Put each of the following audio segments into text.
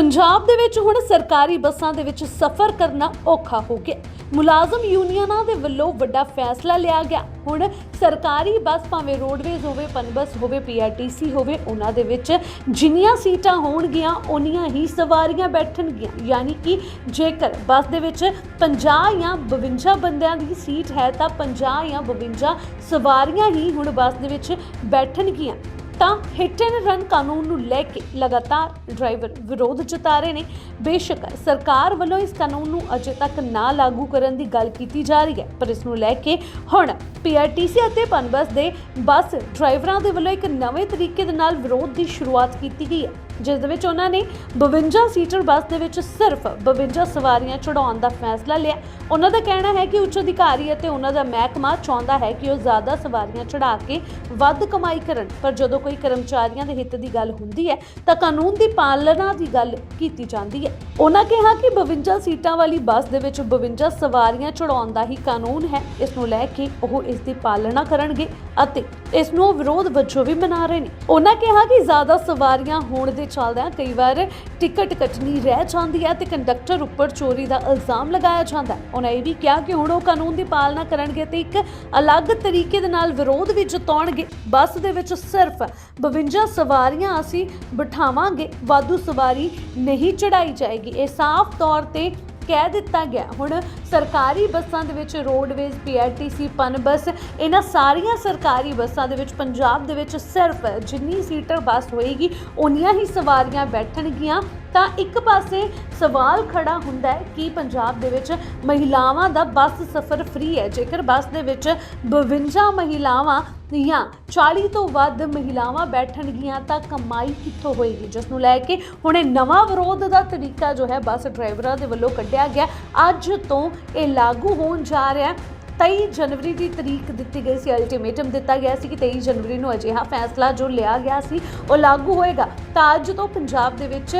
ਪੰਜਾਬ ਦੇ ਵਿੱਚ ਹੁਣ ਸਰਕਾਰੀ ਬੱਸਾਂ ਦੇ ਵਿੱਚ ਸਫ਼ਰ ਕਰਨਾ ਔਖਾ ਹੋ ਗਿਆ। ਮੁਲਾਜ਼ਮ ਯੂਨੀਅਨਾਂ ਦੇ ਵੱਲੋਂ ਵੱਡਾ ਫੈਸਲਾ ਲਿਆ ਗਿਆ। ਹੁਣ ਸਰਕਾਰੀ ਬੱਸ ਭਾਵੇਂ ਰੋਡਵੇਜ਼ ਹੋਵੇ ਪਨਬਸ ਹੋਵੇ ਪੀਆਰਟੀਸੀ ਹੋਵੇ, ਉਹਨਾਂ ਦੇ ਵਿੱਚ ਜਿੰਨੀਆਂ ਸੀਟਾਂ ਹੋਣਗੀਆਂ ਉਨੀਆਂ ਹੀ ਸਵਾਰੀਆਂ ਬੈਠਣਗੀਆਂ। ਯਾਨੀ ਕਿ ਜੇਕਰ ਬੱਸ ਦੇ ਵਿੱਚ 50 ਜਾਂ 52 ਬੰਦਿਆਂ ਦੀ ਸੀਟ ਹੈ, ਤਾਂ 50 ਜਾਂ 52 ਸਵਾਰੀਆਂ ਹੀ ਹੁਣ ਬੱਸ ਦੇ ਵਿੱਚ ਬੈਠਣਗੀਆਂ। ਤਾਂ ਹਿੱਟ ਐਂਡ ਰਨ ਕਾਨੂੰਨ ਨੂੰ ਲੈ ਕੇ ਲਗਾਤਾਰ ਡਰਾਈਵਰ ਵਿਰੋਧ ਜਤਾ ਰਹੇ ਨੇ। ਬੇਸ਼ੱਕ ਸਰਕਾਰ ਵੱਲੋਂ ਇਸ ਕਾਨੂੰਨ ਨੂੰ ਅਜੇ ਤੱਕ ਨਾ ਲਾਗੂ ਕਰਨ ਦੀ ਗੱਲ ਕੀਤੀ ਜਾ ਰਹੀ ਹੈ, ਪਰ ਇਸ ਨੂੰ ਲੈ ਕੇ ਹੁਣ ਪੀਆਰਟੀਸੀ ਅਤੇ ਪਨਬਸ ਦੇ ਬੱਸ ਡਰਾਈਵਰਾਂ ਦੇ ਵੱਲੋਂ ਇੱਕ ਨਵੇਂ ਤਰੀਕੇ ਦੇ ਨਾਲ ਵਿਰੋਧ ਦੀ ਸ਼ੁਰੂਆਤ ਕੀਤੀ ਗਈ ਹੈ। ਜਿਸ ਦੇ ਵਿੱਚ ਉਹਨਾਂ ਨੇ 52 ਸੀਟਰ ਬੱਸ ਦੇ ਵਿੱਚ ਸਿਰਫ 52 ਸਵਾਰੀਆਂ ਚੜਾਉਣ ਦਾ ਫੈਸਲਾ ਲਿਆ। ਉਹਨਾਂ ਦਾ ਕਹਿਣਾ ਹੈ ਕਿ ਉੱਚ ਅਧਿਕਾਰੀ ਅਤੇ ਉਹਨਾਂ ਦਾ ਮਹਿਕਮਾ ਚਾਹੁੰਦਾ ਹੈ ਕਿ ਉਹ ਜ਼ਿਆਦਾ ਸਵਾਰੀਆਂ ਚੜਾ ਕੇ ਵੱਧ ਕਮਾਈ ਕਰਨ। ਪਰ ਜਦੋਂ ਕੋਈ ਕਰਮਚਾਰੀਆਂ ਦੇ ਹਿੱਤ ਦੀ ਗੱਲ ਹੁੰਦੀ ਹੈ, ਤਾਂ ਕਾਨੂੰਨ ਦੀ ਪਾਲਣਾ ਦੀ ਗੱਲ ਕੀਤੀ ਜਾਂਦੀ ਹੈ। ਉਹਨਾਂ ਕਿਹਾ ਕਿ 52 ਸੀਟਾਂ ਵਾਲੀ ਬੱਸ ਦੇ ਵਿੱਚ 52 ਸਵਾਰੀਆਂ ਚੜਾਉਣ ਦਾ ਹੀ ਕਾਨੂੰਨ ਹੈ। ਇਸ ਨੂੰ ਲੈ ਕੇ ਉਹ ਇਸ ਦੀ ਪਾਲਣਾ ਕਰਨਗੇ ਅਤੇ ਇਸ ਨੂੰ ਉਹ ਵਿਰੋਧ ਵਜੋਂ ਵੀ ਮਨਾ ਰਹੇ ਨੇ। ਉਹਨਾਂ ਕਿਹਾ ਕਿ ਜ਼ਿਆਦਾ ਸਵਾਰੀਆਂ ਹੋਣ ਦੇ ਚੱਲਦਿਆਂ ਕਈ ਵਾਰ ਟਿਕਟ ਕੱਟਣੀ ਰਹਿ ਜਾਂਦੀ ਹੈ ਤੇ ਕੰਡਕਟਰ ਉੱਪਰ ਚੋਰੀ ਦਾ ਇਲਜ਼ਾਮ ਲਗਾਇਆ ਜਾਂਦਾ ਹੈ। ਉਹਨਾਂ ਇਹ ਵੀ ਕਿਹਾ ਕਿ ਹੁਣ ਉਹ ਕਾਨੂੰਨ ਦੀ ਪਾਲਣਾ ਕਰਨਗੇ ਤੇ ਇੱਕ ਅਲੱਗ ਤਰੀਕੇ ਦੇ ਨਾਲ ਵਿਰੋਧ ਵੀ ਜਤਾਉਣਗੇ। ਬੱਸ ਦੇ ਵਿੱਚ ਸਿਰਫ 52 ਸਵਾਰੀਆਂ ਅਸੀਂ ਬਿਠਾਵਾਂਗੇ, ਵਾਧੂ ਸਵਾਰੀ ਨਹੀਂ ਚੜਾਈ ਜਾਏਗੀ। ਇਹ ਸਾਫ਼ ਤੌਰ ਤੇ ਕਹਿ ਦਿੱਤਾ ਗਿਆ। ਹੁਣ ਸਰਕਾਰੀ ਬੱਸਾਂ ਦੇ ਵਿੱਚ ਰੋਡਵੇਜ਼ ਪੀਆਰਟੀਸੀ ਪਨਬਸ ਇਹਨਾਂ ਸਾਰੀਆਂ ਸਰਕਾਰੀ ਬੱਸਾਂ ਦੇ ਵਿੱਚ ਪੰਜਾਬ ਦੇ ਵਿੱਚ ਸਿਰਫ ਜਿੰਨੀ ਸੀਟਰ ਬੱਸ ਹੋਏਗੀ ਉਨੀਆਂ ਹੀ ਸਵਾਰੀਆਂ ਬੈਠਣਗੀਆਂ। ਤਾਂ ਇੱਕ ਪਾਸੇ ਸਵਾਲ ਖੜਾ ਹੁੰਦਾ ਹੈ ਕਿ ਪੰਜਾਬ ਦੇ ਵਿੱਚ ਮਹਿਲਾਵਾਂ ਦਾ ਬੱਸ ਸਫ਼ਰ ਫ੍ਰੀ ਹੈ। ਜੇਕਰ ਬੱਸ ਦੇ ਵਿੱਚ 52 ਮਹਿਲਾਵਾਂ ਜਾਂ 40 ਤੋਂ ਵੱਧ ਮਹਿਲਾਵਾਂ ਬੈਠਣਗੀਆਂ ਤਾਂ ਕਮਾਈ ਕਿੱਥੋਂ ਹੋਏਗੀ? ਜਿਸ ਨੂੰ ਲੈ ਕੇ ਹੁਣ ਇਹ ਨਵਾਂ ਵਿਰੋਧ ਦਾ ਤਰੀਕਾ ਜੋ ਹੈ, ਬੱਸ ਡਰਾਈਵਰਾਂ ਦੇ ਵੱਲੋਂ ਕੱਢਿਆ ਗਿਆ। ਅੱਜ ਤੋਂ ਇਹ ਲਾਗੂ ਹੋਣ ਜਾ ਰਿਹਾ 23 ਜਨਵਰੀ ਦੀ ਤਰੀਕ ਦਿੱਤੀ ਗਈ ਸੀ ਅਲਟੀਮੇਟਮ ਦਿੱਤਾ ਗਿਆ ਸੀ ਕਿ 23 ਜਨਵਰੀ ਨੂੰ ਅਜਿਹਾ ਫੈਸਲਾ ਜੋ ਲਿਆ ਗਿਆ ਸੀ ਉਹ ਲਾਗੂ ਹੋਏਗਾ। ਤਾਂ ਅੱਜ ਤੋਂ ਪੰਜਾਬ ਦੇ ਵਿੱਚ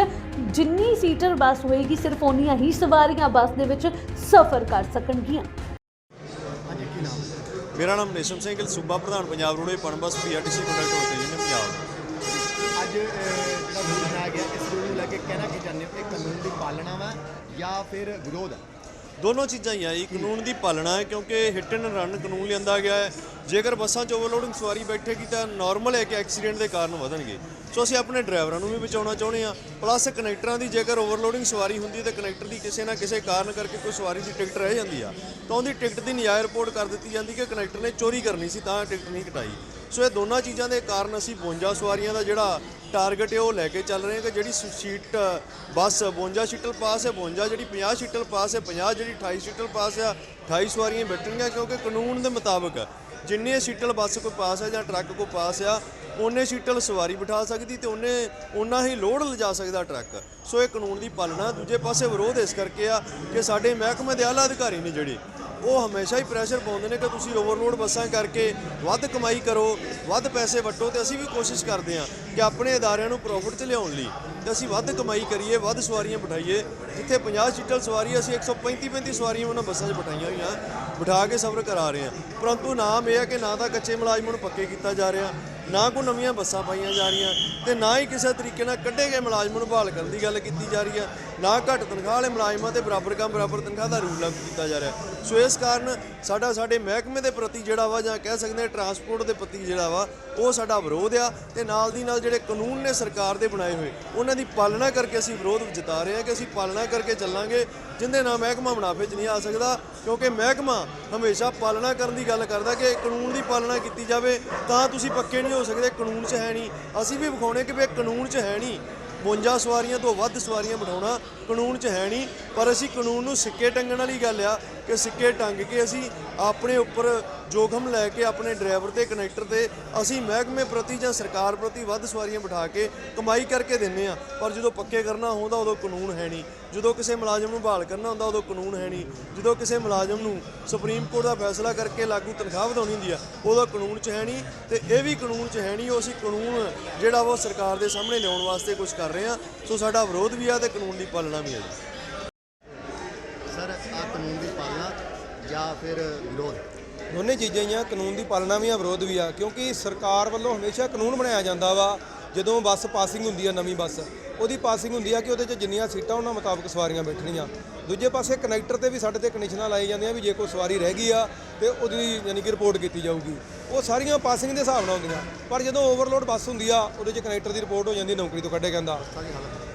ਜਿੰਨੀ ਸੀਟਰ ਬੱਸ ਹੋਏਗੀ ਸਿਰਫ ਓਨੀਆਂ ਹੀ ਸਵਾਰੀਆਂ ਬੱਸ ਦੇ ਵਿੱਚ ਸਫ਼ਰ ਕਰ ਸਕਣਗੀਆਂ। ਹਾਂਜੀ ਕੀ ਨਾਮ? ਹੈ? ਮੇਰਾ ਨਾਮ ਨੇਸ਼ਮ ਸਿੰਘ ਗਿੱਲ ਸੂਬਾ ਪ੍ਰਧਾਨ Punjab roadway Punbus PRTC conductor ਵਰਤੇ ਯੂਨੀਅਨ ਪੰਜਾਬ। ਅੱਜ ਜਿਹੜਾ ਰੂਲ ਬਣਾਇਆ ਗਿਆ ਇਸ ਰੂਲ ਨੂੰ ਲੈ ਕੇ ਕਹਿਣਾ ਕੀ ਚਾਹੁੰਦੇ ਹੋ? ਇਹ ਕਾਨੂੰਨ ਦੀ ਪਾਲਣਾ ਵਾ ਜਾਂ ਫਿਰ ਵਿਰੋਧ ਹੈ ਦੋਨੋਂ ਚੀਜ਼ਾਂ ਹੀ ਆ ਜੀ ਕਾਨੂੰਨ ਦੀ ਪਾਲਣਾ ਹੈ ਕਿਉਂਕਿ ਹਿੱਟ ਐਂਡ ਰਨ ਕਾਨੂੰਨ ਲਿਆਂਦਾ ਗਿਆ ਹੈ। ਜੇਕਰ ਬੱਸਾਂ 'ਚ ਓਵਰਲੋਡਿੰਗ ਸਵਾਰੀ ਬੈਠੇਗੀ ਤਾਂ ਨਾਰਮਲ ਹੈ ਕਿ ਐਕਸੀਡੈਂਟ ਦੇ ਕਾਰਨ ਵਧਣਗੇ। ਸੋ ਅਸੀਂ ਆਪਣੇ ਡਰਾਈਵਰਾਂ ਨੂੰ ਵੀ ਬਚਾਉਣਾ ਚਾਹੁੰਦੇ ਆ ਪਲੱਸ ਕਨੈਕਟਰਾਂ ਦੀ ਜੇਕਰ ਓਵਰਲੋਡਿੰਗ ਸਵਾਰੀ ਹੁੰਦੀ ਹੈ ਤਾਂ ਕਨੈਕਟਰ ਦੀ ਕਿਸੇ ਨਾ ਕਿਸੇ ਕਾਰਨ ਕਰਕੇ ਕੋਈ ਸਵਾਰੀ ਦੀ ਟਿਕਟ ਰਹਿ ਜਾਂਦੀ ਆ। ਤਾਂ ਉਹਦੀ ਟਿਕਟ ਦੀ ਨਜਾਇਜ਼ ਰਿਪੋਰਟ ਕਰ ਦਿੱਤੀ ਜਾਂਦੀ ਕਿ ਕਨੈਕਟਰ ਨੇ ਚੋਰੀ ਕਰਨੀ ਸੀ ਤਾਂ ਟਿਕਟ ਨਹੀਂ ਕਟਾਈ। ਸੋ ਇਹ ਦੋਨਾਂ ਚੀਜ਼ਾਂ ਦੇ ਕਾਰਨ ਅਸੀਂ 52 ਸਵਾਰੀਆਂ ਦਾ ਜਿਹੜਾ ਟਾਰਗੇਟ ਹੈ ਉਹ ਲੈ ਕੇ ਚੱਲ ਰਹੇ ਹਾਂ ਕਿ ਜਿਹੜੀ ਸ- ਸੀਟ ਬੱਸ 52 ਸੀਟਲ ਪਾਸ ਹੈ 52 ਜਿਹੜੀ 50 ਸੀਟਲ ਪਾਸ ਹੈ 50 ਜਿਹੜੀ 28 ਸੀਟਲ ਪਾਸ ਆ 28 ਸਵਾਰੀਆਂ ਬੈਠਣਗੀਆਂ ਕਿਉਂਕਿ ਕਾਨੂੰਨ ਦੇ ਮੁਤਾਬਕ ਜਿੰਨੇ ਸੀਟਲ ਬੱਸ ਕੋਈ ਪਾਸ ਹੈ ਜਾਂ ਟਰੱਕ ਕੋਈ ਪਾਸ ਆ, ਉਹਨੇ ਸੀਟਲ ਸਵਾਰੀ ਬਿਠਾ ਸਕਦੀ ਤੇ ਉਹਨੇ ਉਹਨਾਂ ਹੀ ਲੋਡ ਲਿਜਾ ਸਕਦਾ ਟਰੱਕ। ਸੋ ਇਹ ਕਾਨੂੰਨ ਦੀ ਪਾਲਣਾ ਦੂਜੇ ਪਾਸੇ ਵਿਰੋਧ ਇਸ ਕਰਕੇ ਆ ਕਿ ਸਾਡੇ ਮਹਿਕਮੇ ਦੇ ਆਲਾ ਅਧਿਕਾਰੀ ਨੇ ਜਿਹੜੇ, ਉਹ ਹਮੇਸ਼ਾ ਹੀ ਪ੍ਰੈਸ਼ਰ ਪਾਉਂਦੇ ਨੇ ਕਿ ਤੁਸੀਂ ਓਵਰਲੋਡ ਬੱਸਾਂ ਕਰਕੇ ਵੱਧ ਕਮਾਈ ਕਰੋ, ਵੱਧ ਪੈਸੇ ਵਟੋ ਤੇ ਅਸੀਂ ਵੀ ਕੋਸ਼ਿਸ਼ ਕਰਦੇ ਹਾਂ ਕਿ ਆਪਣੇ ਅਦਾਰਿਆਂ ਨੂੰ ਪ੍ਰੋਫਿਟ 'ਚ ਲਿਆਉਣ ਲਈ ਤੇ ਅਸੀਂ ਵੱਧ ਕਮਾਈ ਕਰੀਏ, ਵੱਧ ਸਵਾਰੀਆਂ ਬਿਠਾਈਏ, ਜਿੱਥੇ 50 ਸੀਟਲ ਸਵਾਰੀ ਅਸੀਂ 135 35 ਸਵਾਰੀਆਂ ਉਹਨਾਂ ਬੱਸਾਂ 'ਚ ਬਿਠਾਈਆਂ ਹੋਈਆਂ, ਬਿਠਾ ਕੇ ਸਫ਼ਰ ਕਰਾ ਰਹੇ ਹਾਂ। ਪਰੰਤੂ ਨਾਮ ਇਹ ਹੈ ਕਿ ਨਾ ਤਾਂ ਕੱਚੇ ਮੁਲਾਜ਼ਮਾਂ ਨੂੰ ਪੱਕੇ ਕੀਤਾ ਜਾ ਰਿਹਾ, ਨਾ ਕੋਈ ਨਵੀਆਂ ਬੱਸਾਂ ਪਾਈਆਂ ਜਾ ਰਹੀਆਂ ਤੇ ਨਾ ਹੀ ਕਿਸੇ ਤਰੀਕੇ ਨਾਲ ਕੱਢੇ ਗਏ ਮੁਲਾਜ਼ਮਾਂ ਨੂੰ ਬਹਾਲ ਕਰਨ ਦੀ ਗੱਲ ਕੀਤੀ ਜਾ ਰਹੀ ਹੈ, ਨਾ ਘੱਟ ਤਨਖਾਹ ਵਾਲੇ ਮੁਲਾਜ਼ਮਾਂ ਤੇ ਬਰਾਬਰ ਕੰਮ, ਬਰਾਬਰ ਤਨਖਾਹ ਦਾ ਰੂਲ ਲਾਗੂ ਕੀਤਾ ਜਾ ਰਿਹਾ। ਸੋ ਇਸ ਕਾਰਨ ਸਾਡਾ ਸਾਡੇ ਮਹਿਕਮੇ ਦੇ ਪ੍ਰਤੀ ਜਿਹੜਾ ਵਾ ਜਾਂ ਕਹਿ ਸਕਦੇ ਹਾਂ ਟਰਾਂਸਪੋਰਟ ਦੇ ਪ੍ਰਤੀ ਜਿਹੜਾ ਵਾ, ਉਹ ਸਾਡਾ ਵਿਰੋਧ ਆ ਤੇ ਨਾਲ ਦੀ ਨਾਲ ਜਿਹੜੇ ਕਾਨੂੰਨ ਨੇ ਸਰਕਾਰ ਦੇ ਬਣਾਏ ਹੋਏ, ਉਹਨਾਂ ਦੀ ਪਾਲਣਾ ਕਰਕੇ ਅਸੀਂ ਵਿਰੋਧ ਜਤਾ ਰਹੇ ਹਾਂ ਕਿ ਅਸੀਂ ਪਾਲਣਾ ਕਰਕੇ ਚੱਲਾਂਗੇ, ਜਿੰਦੇ ਨਾਲ ਮਹਿਕਮਾ ਮੁਨਾਫੇ 'ਚ ਨਹੀਂ ਆ ਸਕਦਾ, ਕਿਉਂਕਿ ਮਹਿਕਮਾ ਹਮੇਸ਼ਾ ਪਾਲਣਾ ਕਰਨ ਦੀ ਗੱਲ ਕਰਦਾ ਕਿ ਕਾਨੂੰਨ ਦੀ ਪਾਲਣਾ ਕੀਤੀ ਜਾਵੇ, ਤਾਂ ਤੁਸੀਂ ਪੱਕੇ ਨਹੀਂ ਹੋ ਸਕਦੇ, ਕਾਨੂੰਨ 'ਚ ਹੈ ਨਹੀਂ। ਅਸੀਂ ਵੀ ਵਿਖਾਉਣੇ ਕਿ ਵੀ ਕਾਨੂੰਨ 'ਚ ਹੈ ਨਹੀਂ। 52 ਸਵਾਰੀਆਂ ਤੋਂ ਵੱਧ ਸਵਾਰੀਆਂ ਬਿਠਾਉਣਾ ਕਾਨੂੰਨ 'ਚ ਹੈ ਨਹੀਂ, ਪਰ ਅਸੀਂ ਕਾਨੂੰਨ ਨੂੰ ਸਿੱਕੇ ਟੰਗਣ ਵਾਲੀ ਗੱਲ ਆ ਕਿ ਸਿੱਕੇ ਟੰਗ ਕੇ ਅਸੀਂ ਆਪਣੇ ਉੱਪਰ ਜੋਖਮ ਲੈ ਕੇ ਆਪਣੇ ਡਰਾਈਵਰ ਤੇ ਕਨੈਕਟਰ ਤੇ ਅਸੀਂ ਮਹਿਕਮੇ ਪ੍ਰਤੀ ਜਾਂ ਸਰਕਾਰ ਪ੍ਰਤੀ ਵੱਧ ਸਵਾਰੀਆਂ ਬਿਠਾ ਕੇ ਕਮਾਈ ਕਰਕੇ ਦਿੰਨੇ ਆ। ਪਰ ਜਦੋਂ ਪੱਕੇ ਕਰਨਾ ਹੁੰਦਾ, ਉਦੋਂ ਕਾਨੂੰਨ ਹੈ ਨਹੀਂ। ਜਦੋਂ ਕਿਸੇ ਮੁਲਾਜ਼ਮ ਨੂੰ ਬਹਾਲ ਕਰਨਾ ਹੁੰਦਾ, ਉਦੋਂ ਕਾਨੂੰਨ ਹੈ ਨਹੀਂ। ਜਦੋਂ ਕਿਸੇ ਮੁਲਾਜ਼ਮ ਨੂੰ ਸੁਪਰੀਮ ਕੋਰਟ ਦਾ ਫੈਸਲਾ ਕਰਕੇ ਲਾਗੂ ਤਨਖਾਹ ਵਧਾਉਣੀ ਹੁੰਦੀ ਆ, ਉਦੋਂ ਕਾਨੂੰਨ 'ਚ ਹੈ ਨਹੀਂ ਤੇ ਇਹ ਵੀ ਕਾਨੂੰਨ 'ਚ ਹੈ ਨਹੀਂ, ਉਹ ਅਸੀਂ ਕਾਨੂੰਨ ਜਿਹੜਾ ਵਾ ਉਹ ਸਰਕਾਰ ਦੇ ਸਾਹਮਣੇ ਲਿਆਉਣ ਵਾਸਤੇ ਕੁਝ ਕਰ ਰਹੇ ਆ। ਸੋ ਸਾਡਾ ਵਿਰੋਧ ਵੀ ਆ ਤੇ ਕਾਨੂੰਨ ਦੀ ਪਾਲਣਾ ਵੀ ਆ ਜੀ ਸਰ ਆ ਕਾਨੂੰਨ ਦੀ ਪਾਲਣਾ ਜਾਂ ਫਿਰ ਵਿਰੋਧ? ਦੋਨੇ ਚੀਜ਼ਾਂ ਹੀ ਆ ਕਾਨੂੰਨ ਦੀ ਪਾਲਣਾ ਵੀ ਆ ਵਿਰੋਧ ਵੀ ਆ। ਕਿਉਂਕਿ ਸਰਕਾਰ ਵੱਲੋਂ ਹਮੇਸ਼ਾ ਕਾਨੂੰਨ ਬਣਾਇਆ ਜਾਂਦਾ ਵਾ ਜਦੋਂ ਬੱਸ ਪਾਸਿੰਗ ਹੁੰਦੀ ਆ ਨਵੀਂ ਬੱਸ। ਉਹਦੀ ਪਾਸਿੰਗ ਹੁੰਦੀ ਆ ਕਿ ਉਹਦੇ 'ਚ ਜਿੰਨੀਆਂ ਸੀਟਾਂ ਉਹਨਾਂ ਮੁਤਾਬਕ ਸਵਾਰੀਆਂ ਬੈਠਣੀਆਂ। ਦੂਜੇ ਪਾਸੇ ਕਨੈਕਟਰ ਤੇ ਵੀ ਸਾਡੇ ਤੇ ਕੰਡੀਸ਼ਨਾਂ ਲਾਈ ਜਾਂਦੀਆਂ ਵੀ ਜੇ ਕੋਈ ਸਵਾਰੀ ਰਹਿ ਗਈ ਆ ਤੇ ਉਹਦੀ ਯਾਨੀ ਕਿ ਰਿਪੋਰਟ ਕੀਤੀ ਜਾਊਗੀ। ਉਹ ਸਾਰੀਆਂ ਪਾਸਿੰਗ ਦੇ ਹਿਸਾਬ ਨਾਲ ਹੁੰਦੀਆਂ। ਪਰ ਜਦੋਂ ਓਵਰਲੋਡ ਬੱਸ ਹੁੰਦੀ ਆ ਉਹਦੇ 'ਚ ਕਨੈਕਟਰ ਦੀ ਰਿਪੋਰਟ ਹੋ ਜਾਂਦੀ ਨੌਕਰੀ ਤੋਂ ਕੱਢਿਆ ਜਾਂਦਾ।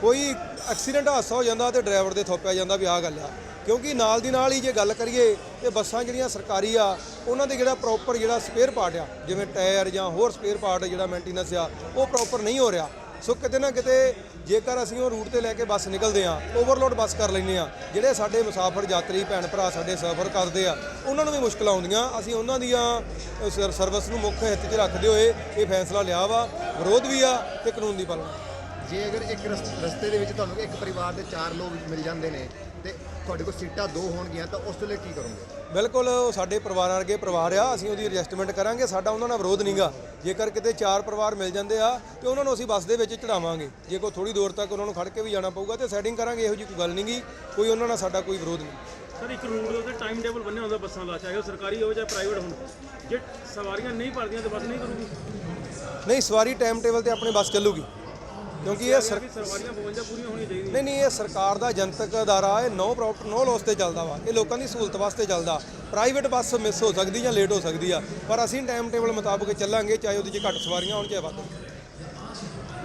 ਕੋਈ ਐਕਸੀਡੈਂਟ ਹਾਦਸਾ ਹੋ ਜਾਂਦਾ ਤੇ ਡਰਾਈਵਰ ਦੇ ਥੋਪਿਆ ਜਾਂਦਾ ਵੀ ਆਹ ਗੱਲ ਆ। ਕਿਉਂਕਿ ਨਾਲ ਦੀ ਨਾਲ ਹੀ ਜੇ ਗੱਲ ਕਰੀਏ ਤੇ ਬੱਸਾਂ ਜਿਹੜੀਆਂ ਸਰਕਾਰੀ ਆ, ਉਹਨਾਂ ਦੇ ਜਿਹੜਾ ਪ੍ਰੋਪਰ ਜਿਹੜਾ ਸਪੇਅਰ ਪਾਰਟ ਆ, ਜਿਵੇਂ ਟਾਇਰ ਜਾਂ ਹੋਰ ਸਪੇਅਰ ਪਾਰਟ ਜਿਹੜਾ ਮੇਨਟੇਨੈਂਸ ਆ, ਉਹ ਪ੍ਰੋਪਰ ਨਹੀਂ ਹੋ ਰਿਹਾ। ਸੋ ਕਿਤੇ ਨਾ ਕਿਤੇ ਜੇਕਰ ਅਸੀਂ ਉਹ ਰੂਟ ਤੇ ਲੈ ਕੇ ਬੱਸ ਨਿਕਲਦੇ ਆ ਓਵਰਲੋਡ ਬੱਸ ਕਰ ਲੈਂਦੇ ਆ, ਜਿਹੜੇ ਸਾਡੇ ਮੁਸਾਫਰ ਯਾਤਰੀ ਭੈਣ ਭਰਾ ਸਾਡੇ ਸਫ਼ਰ ਕਰਦੇ ਆ, ਉਹਨਾਂ ਨੂੰ ਵੀ ਮੁਸ਼ਕਲਾਂ ਆਉਂਦੀਆਂ। ਅਸੀਂ ਉਹਨਾਂ ਦੀਆਂ ਸਰਵਿਸ ਨੂੰ ਮੁੱਖ ਹਿੱਤ 'ਚ ਰੱਖਦੇ ਹੋਏ ਇਹ ਫੈਸਲਾ ਲਿਆ ਵਾ। ਵਿਰੋਧ ਵੀ ਆ ਤੇ ਕਾਨੂੰਨ ਦੀ ਪਾਲਣਾ। ਜੇ ਅਗਰ ਇੱਕ ਰਸ- ਰਸਤੇ ਦੇ ਵਿੱਚ ਤੁਹਾਨੂੰ ਇੱਕ ਪਰਿਵਾਰ ਦੇ ਚਾਰ ਲੋਕ ਮਿਲ ਜਾਂਦੇ ਨੇ ਤੇ ਤੁਹਾਡੇ ਕੋਲ ਸੀਟਾਂ ਦੋ ਹੋਣਗੀਆਂ ਤਾਂ ਉਸ ਵੇਲੇ ਕੀ ਕਰੋਗੇ? ਬਿਲਕੁਲ ਉਹ ਸਾਡੇ ਪਰਿਵਾਰ ਵਰਗੇ ਪਰਿਵਾਰ ਆ ਅਸੀਂ ਉਹਦੀ ਐਡਜਸਟਮੈਂਟ ਕਰਾਂਗੇ ਸਾਡਾ ਉਹਨਾਂ ਨਾਲ ਵਿਰੋਧ ਨਹੀਂਗਾ ਜੇਕਰ ਕਿਤੇ ਚਾਰ ਪਰਿਵਾਰ ਮਿਲ ਜਾਂਦੇ ਆ ਤੇ ਉਹਨਾਂ ਨੂੰ ਅਸੀਂ ਬੱਸ ਦੇ ਵਿੱਚ ਚੜਾਵਾਂਗੇ। ਜੇ ਕੋਈ ਥੋੜੀ ਦੂਰ ਤੱਕ ਉਹਨਾਂ ਨੂੰ ਖੜ ਕੇ ਵੀ ਜਾਣਾ ਪਊਗਾ ਤੇ ਸੈਟਿੰਗ ਕਰਾਂਗੇ ਇਹੋ ਜੀ ਕੋਈ ਗੱਲ ਨਹੀਂਗੀ ਕੋਈ ਉਹਨਾਂ ਨਾਲ ਸਾਡਾ ਕੋਈ ਵਿਰੋਧ ਨਹੀਂ। ਸਰ ਇੱਕ ਰੂਟ ਦੇ ਉੱਤੇ ਟਾਈਮ ਟੇਬਲ ਬੰਨਿਆ ਹੁੰਦਾ ਬੱਸਾਂ ਦਾ ਚਾਹੇ ਉਹ ਸਰਕਾਰੀ ਹੋਵੇ ਚਾਹੇ ਪ੍ਰਾਈਵੇਟ ਹੋਣ। ਜੇ ਸਵਾਰੀਆਂ ਨਹੀਂ ਭਰਦੀਆਂ ਤੇ ਬੱਸ ਨਹੀਂ ਕਰੂਗੀ ਨਹੀਂ ਸਵਾਰੀ ਟਾਈਮ ਟੇਬਲ ਤੇ ਆਪਣੀ ਬੱਸ ਚੱਲੂਗੀ। ਕਿਉਂਕਿ ਇਹ ਸਰ ਵੀ ਸਵਾਰੀਆਂ 52 ਪੂਰੀਆਂ ਹੋਣੀਆਂ ਚਾਹੀਦੀਆਂ ਨਹੀਂ ਨਹੀਂ, ਇਹ ਸਰਕਾਰ ਦਾ ਜਨਤਕ ਅਦਾਰਾ, ਇਹ ਨੋ ਪ੍ਰੋਫਿਟ ਨੋ ਲੋਸ ਤੇ ਚੱਲਦਾ ਵਾ। ਇਹ ਲੋਕਾਂ ਦੀ ਸਹੂਲਤ ਵਾਸਤੇ ਚੱਲਦਾ। ਪ੍ਰਾਈਵੇਟ ਬੱਸ ਮਿਸ ਹੋ ਸਕਦੀ ਜਾਂ ਲੇਟ ਹੋ ਸਕਦੀ ਆ, ਪਰ ਅਸੀਂ ਟਾਈਮ ਟੇਬਲ ਮੁਤਾਬਕ ਚੱਲਾਂਗੇ, ਚਾਹੇ ਉਹਦੇ 'ਚ ਘੱਟ ਸਵਾਰੀਆਂ ਹੋਣ, ਚਾਹੇ ਵੱਧ।